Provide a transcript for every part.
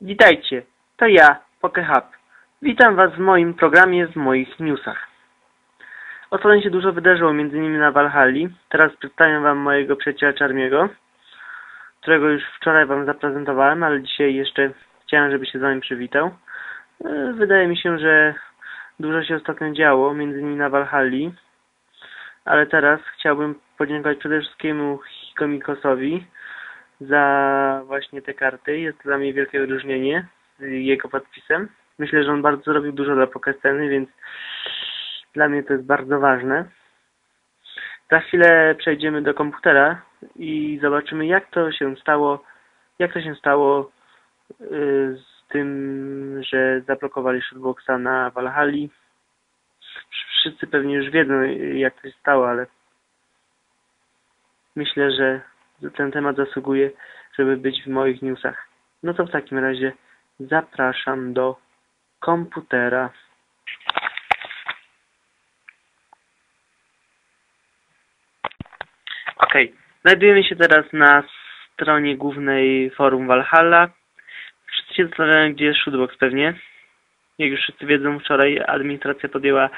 Witajcie, to ja, PokeHub. Witam Was w moim programie, w moich newsach. Ostatnio się dużo wydarzyło, między innymi na Valhalli. Teraz przedstawiam Wam mojego przyjaciela Czarmiego, którego już wczoraj Wam zaprezentowałem, ale dzisiaj jeszcze chciałem, żeby się z Wami przywitał. E, Wydaje mi się, że dużo się ostatnio działo, między innymi na Valhalli, ale teraz chciałbym podziękować przede wszystkim Hikomikosowi, za właśnie te karty. Jest to dla mnie wielkie wyróżnienie z jego podpisem. Myślę, że on bardzo zrobił dużo dla Pokesceny, więc dla mnie to jest bardzo ważne. Za chwilę przejdziemy do komputera i zobaczymy jak to się stało, jak to się stało yy, z tym, że zablokowali Shootboxa na Valhalla. Wszyscy pewnie już wiedzą jak to się stało, ale myślę, że ten temat zasługuje, żeby być w moich newsach. No to w takim razie zapraszam do komputera. Ok, znajdujemy się teraz na stronie głównej forum Valhalla. Wszyscy się zastanawiają, gdzie jest Shootbox pewnie. Jak już wszyscy wiedzą, wczoraj administracja podjęła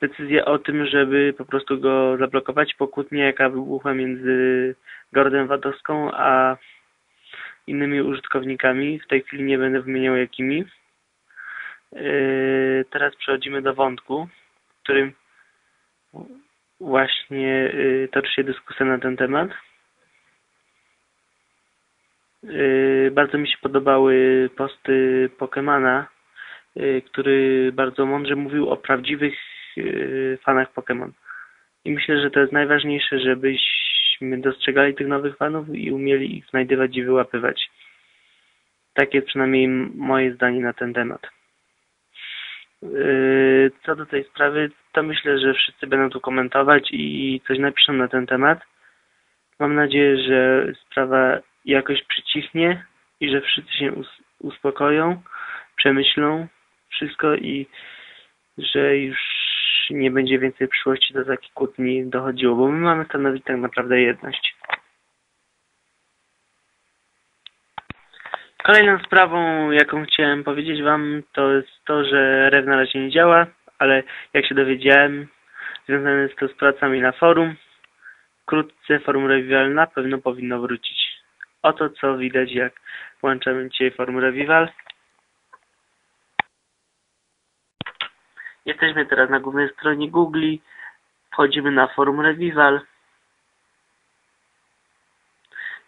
decyzję o tym, żeby po prostu go zablokować po jaka wybuchła między Gordem Wadowską a innymi użytkownikami. W tej chwili nie będę wymieniał jakimi. Yy, teraz przechodzimy do wątku, w którym właśnie yy, toczy się dyskusja na ten temat. Yy, bardzo mi się podobały posty Pokemana, który bardzo mądrze mówił o prawdziwych fanach Pokémon. I myślę, że to jest najważniejsze, żebyśmy dostrzegali tych nowych fanów i umieli ich znajdywać i wyłapywać. Takie przynajmniej moje zdanie na ten temat. Co do tej sprawy, to myślę, że wszyscy będą tu komentować i coś napiszą na ten temat. Mam nadzieję, że sprawa jakoś przycichnie i że wszyscy się uspokoją, przemyślą wszystko i że już nie będzie więcej w przyszłości do takich kłótni dochodziło, bo my mamy stanowić tak naprawdę jedność. Kolejną sprawą, jaką chciałem powiedzieć Wam, to jest to, że REW na razie nie działa, ale jak się dowiedziałem, związane jest to z pracami na forum. Wkrótce forum Revival na pewno powinno wrócić. Oto co widać, jak włączamy dzisiaj forum Revival. Teraz na głównej stronie Google. Wchodzimy na forum Revival.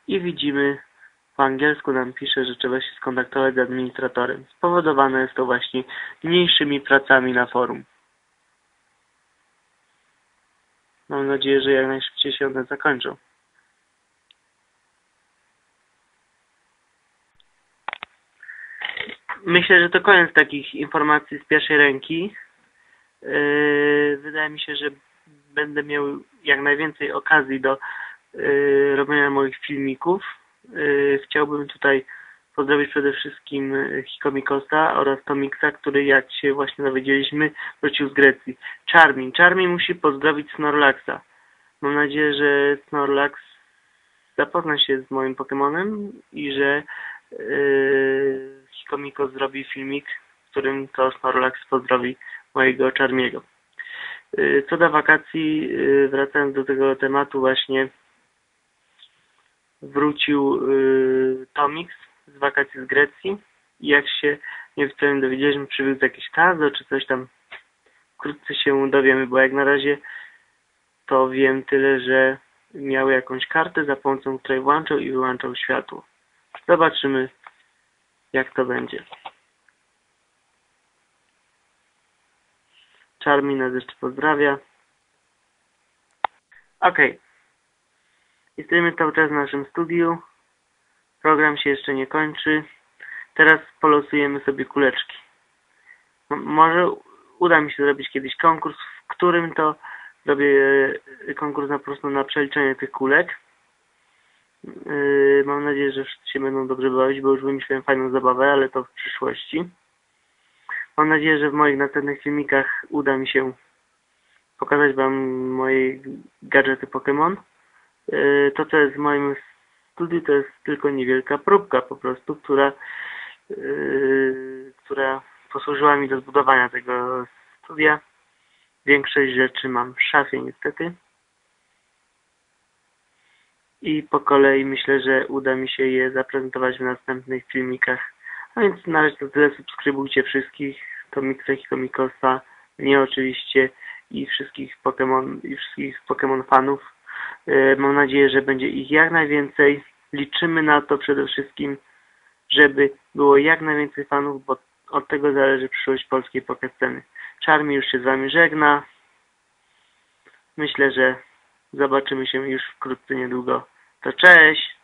I widzimy, po angielsku nam pisze, że trzeba się skontaktować z administratorem. Spowodowane jest to właśnie mniejszymi pracami na forum. Mam nadzieję, że jak najszybciej się one zakończą. Myślę, że to koniec takich informacji z pierwszej ręki. Yy, wydaje mi się, że będę miał jak najwięcej okazji do yy, robienia moich filmików. Yy, chciałbym tutaj pozdrowić przede wszystkim Hikomikosa oraz Tomixa, który jak się właśnie dowiedzieliśmy wrócił z Grecji. Charmin. Charmin musi pozdrowić Snorlaxa. Mam nadzieję, że Snorlax zapozna się z moim Pokémonem i że yy, Hikomiko zrobi filmik, w którym to Snorlax pozdrowi mojego Czarmiego. Y, co do wakacji, y, wracając do tego tematu właśnie, wrócił y, Tomix z wakacji z Grecji i jak się nie wiem, dowiedzieliśmy, przywiózł jakieś kazo czy coś tam. Wkrótce się dowiemy, bo jak na razie to wiem tyle, że miał jakąś kartę, za pomocą której włączał i wyłączał światło. Zobaczymy, jak to będzie. Charmi nas jeszcze pozdrawia. Ok. Jesteśmy cały czas w naszym studiu. Program się jeszcze nie kończy. Teraz polosujemy sobie kuleczki. może uda mi się zrobić kiedyś konkurs, w którym to zrobię e, konkurs na prostu na przeliczenie tych kulek. E, mam nadzieję, że wszyscy się będą dobrze bawić, bo już wymyśliłem fajną zabawę, ale to w przyszłości. Mam nadzieję, że w moich następnych filmikach uda mi się pokazać Wam moje gadżety Pokémon. E, to, co jest w moim studiu, to jest tylko niewielka próbka po prostu, która yy, która posłużyła mi do zbudowania tego studia. Większość rzeczy mam w szafie niestety. I po kolei myślę, że uda mi się je zaprezentować w następnych filmikach. A więc na razie to tyle. Subskrybujcie wszystkich Tomiksek i Komikosa. Mnie oczywiście i wszystkich Pokémon i wszystkich Pokémon fanów. Yy, Mam nadzieję, że będzie ich jak najwięcej. Liczymy na to przede wszystkim, żeby było jak najwięcej fanów, bo od tego zależy przyszłość polskiej sceny. Czarmi już się z wami żegna. Myślę, że zobaczymy się już wkrótce niedługo. To cześć!